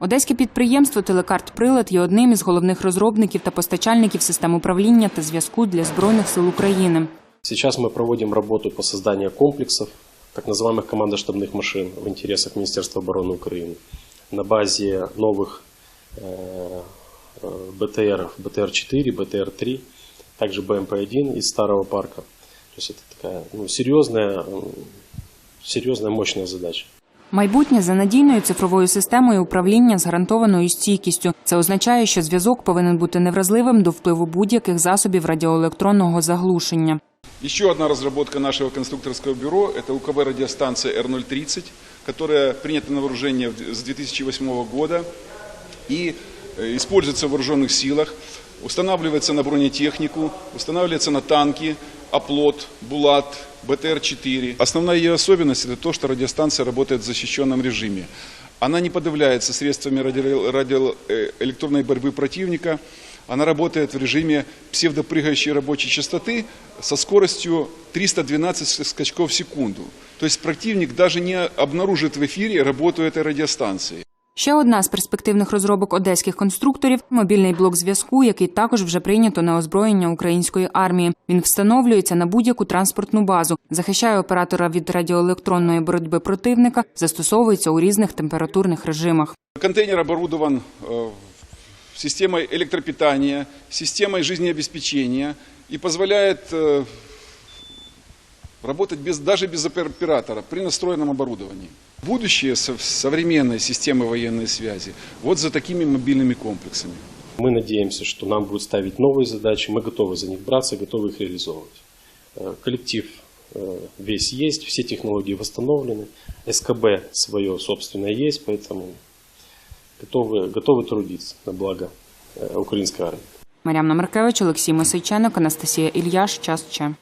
Одеське підприємство Телекарт Прилад є одним із головних розробників та постачальників систем управління та зв'язку для збройних сил України. Сейчас мы проводим работу по созданию комплексов, так называемых командно-штабных машин в интересах Министерства обороны Украины на базе новых э, э, БТР, БТР-4, БТР-3, также БМП-1 из старого парка. То есть это такая ну, серьезная, м, серьезная, мощная задача. Майбутнє за надійною цифровою системою управління з гарантованою стійкістю. Це означає, що зв'язок повинен бути невразливим до впливу будь-яких засобів радіоелектронного заглушення. Еще одна разработка нашего конструкторского бюро – это УКВ радиостанция R030, которая принята на вооружение в- с 2008 года и э, используется в вооруженных силах, устанавливается на бронетехнику, устанавливается на танки, оплот, булат, БТР-4. Основная ее особенность – это то, что радиостанция работает в защищенном режиме. Она не подавляется средствами радио- радиоэлектронной борьбы противника. Она работает в режиме псевдопрыгающей рабочей частоты со скоростью 312 скачков в секунду. То есть противник даже не обнаружит в эфире работу этой радиостанции. Ще одна з перспективних розробок одеських конструкторів мобільний блок зв'язку, який також вже прийнято на озброєння української армії. Він встановлюється на будь-яку транспортну базу, захищає оператора від радіоелектронної боротьби противника, застосовується у різних температурних режимах. Контейнер оборудован э, системой электропитания, системой жизнеобеспечения и позволяет э, работать без, даже без оператора при настроенном оборудовании. Будущее со- современной системы военной связи вот за такими мобильными комплексами. Мы надеемся, что нам будут ставить новые задачи, мы готовы за них браться, готовы их реализовывать. Э, Коллектив э, весь есть, все технологии восстановлены, СКБ свое собственное есть, поэтому готовы, готовы трудиться на благо э, украинской армии. Мар'яна Маркевич, Олексій Мосейченок, Анастасія Ільяш. Час Че.